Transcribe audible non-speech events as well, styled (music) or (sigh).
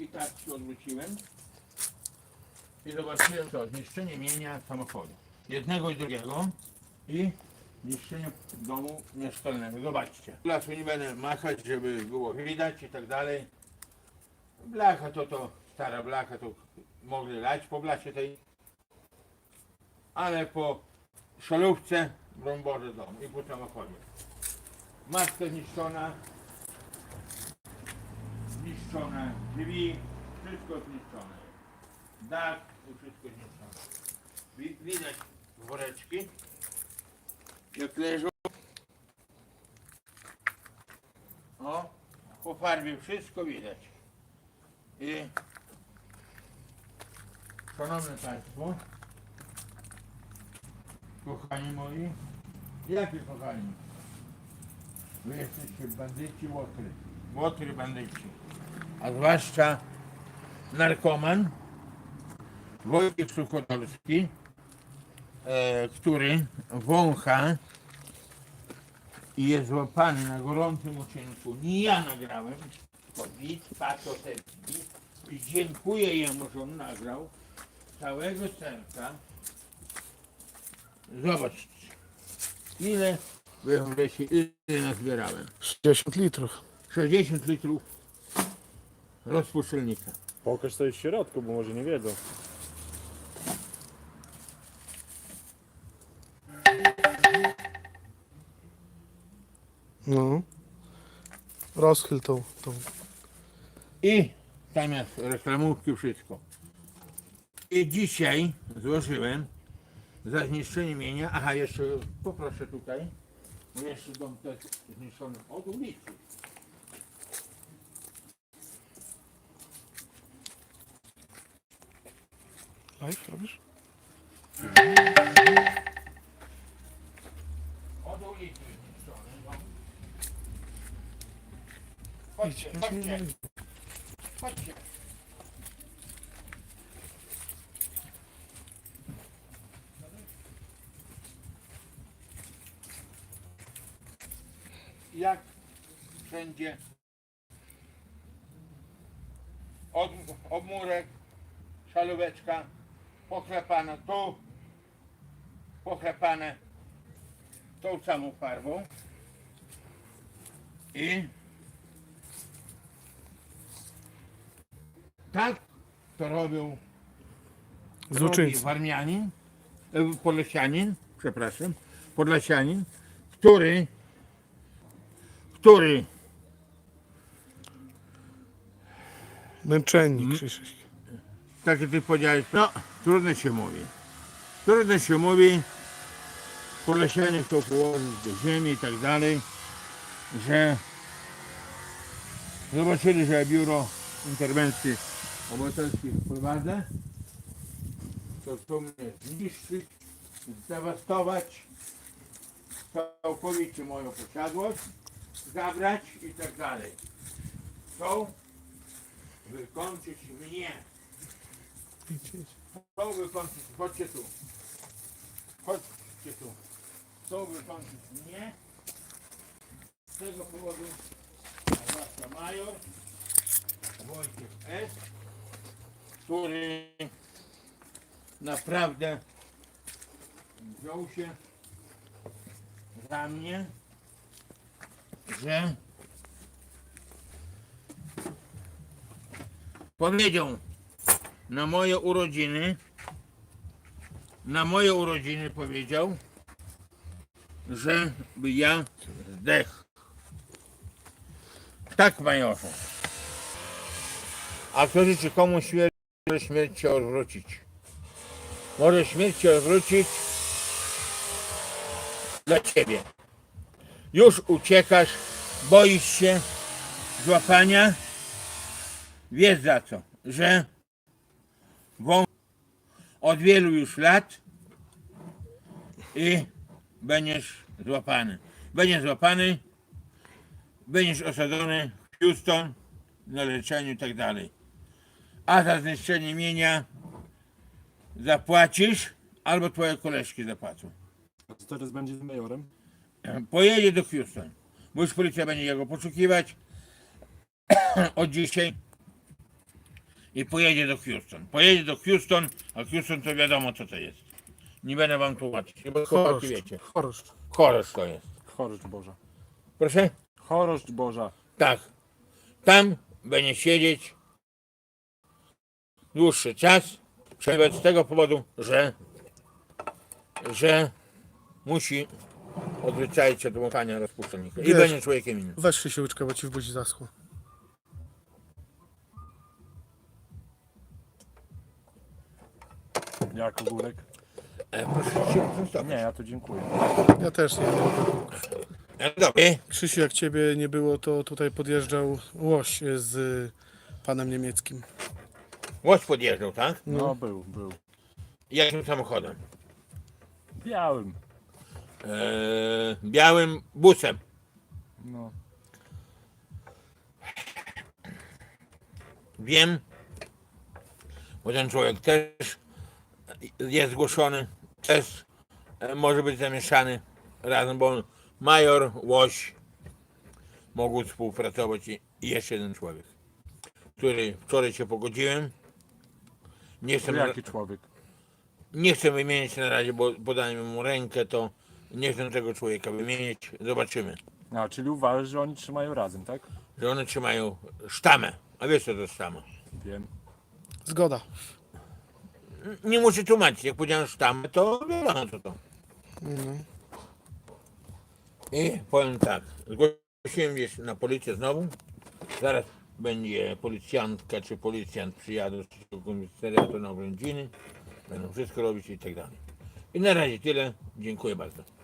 I tak się odwróciłem. I zobaczyłem to zniszczenie mienia samochodu. Jednego i drugiego. I zniszczenie domu mieszkalnego. Zobaczcie. Lasu nie będę machać, żeby było widać i tak dalej. Blacha to to, stara blacha to mogli lać po blacie tej. Ale po szalówce, broń Boże dom i po samochodzie. Maska zniszczona. Zniszczone drzwi, wszystko zniszczone. Dach wszystko zniszczone. Wi- Widać woreczki, jak leżą. O, po farbie wszystko widać. I Szanowni Państwo, kochani moi, jakie kochani? Wy jesteście bandyci łotry. Łotry bandyci. A zwłaszcza narkoman Wojciech Suchodolski, e, który wącha i jest złapany na gorącym uczynku. Nie ja nagrałem, to widz Patosewski i dziękuję jemu, że on nagrał całego serca. Zobaczcie, ile we wrześniu, ile nazbierałem. 60 litrów. 60 litrów rozpuszczalnika. Pokaż coś w środku, bo może nie wiedzą. No. Rozchyl tą, tą. I tam jest reklamówki, wszystko. I dzisiaj złożyłem za zniszczenie mienia. Aha, jeszcze poproszę tutaj. Bo jeszcze dom też zniszczony od ulicy. Live robisz? Chodźcie. Jak wszędzie od, obmurek, szalóweczka, poklepane tu, poklepane tą samą farbą i tak to robił robi Złoczyńcy. Warmianin, e, Podlasianin, przepraszam, Podlasianin, który, który Męczennik Krzysiek. Tak jak ty powiedziałeś, no trudno się mówi. Trudno się mówi, Podlasianie chcą położyć do ziemi i tak dalej, że zobaczyli, że biuro interwencji obywatelskiej prowadzę, to chcą mnie zniszczyć, zdewastować całkowicie moją posiadłość, zabrać i tak dalej. Chcą wykończyć mnie. Chcą wykończyć, chodźcie tu. Chodźcie tu. Chcą wykończyć mnie. Z tego powodu, zwłaszcza major Wojciech S., który naprawdę wziął się za mnie, że powiedział na moje urodziny, na moje urodziny powiedział, że ja zdechł. Tak, majorze. A kto życzy komu śmierć, może śmierć się odwrócić. Może śmierć się odwrócić dla ciebie. Już uciekasz, boisz się złapania. Wiesz za co, że wąż od wielu już lat i będziesz złapany. Będziesz złapany, będziesz osadzony w Houston na leczeniu i tak dalej. A za zniszczenie mienia zapłacisz albo twoje koleżki zapłacą. A co teraz będzie z majorem? Pojedzie do Houston, bo już policja będzie jego poszukiwać. (coughs) Od dzisiaj i pojedzie do Houston. Pojedzie do Houston, a Houston to wiadomo co to jest. Nie będę wam tłumaczyć, bo chłopaki Choroszcz. wiecie. Choroszcz. Chorosz to jest. Chorość Boża. Proszę? Chorość Boża. Tak. Tam będzie siedzieć dłuższy czas, przynajmniej z tego powodu, że, że musi odzwyczaić się od dmuchania rozpuszczalnika. I Wiesz. będzie człowiekiem innym. Weź szysiłeczkę, bo ci w buzi zaschło. Jak ogórek? E, zostawić. Nie, ja to dziękuję. Ja też nie. E, Dobra. Krzysiu, jak ciebie nie było, to tutaj podjeżdżał łoś z panem niemieckim. Łoś podjeżdżał, tak? No, był, był. Jakim samochodem? Białym. E, białym busem. No. Wiem, bo ten człowiek też jest zgłoszony, też e, może być zamieszany razem, bo on, major, łoś mogą współpracować i jeszcze jeden człowiek, który wczoraj się pogodziłem. Nie chcę, jaki człowiek? nie chcę wymienić na razie, bo podałem mu rękę, to nie chcę tego człowieka wymienić. Zobaczymy, A, czyli uważasz, że oni trzymają razem, tak? że one trzymają sztamę. A wiesz co to sztama? Wiem. Zgoda. Nie muszę tłumaczyć, jak powiedziałem sztamę, to wiadomo co to. Mhm. I powiem tak, zgłosiłem gdzieś na policję znowu. Zaraz będzie policjantka czy policjant przyjadą z komisariatu na oględziny. Będą wszystko robić i tak dalej. I na razie tyle. Dziękuję bardzo.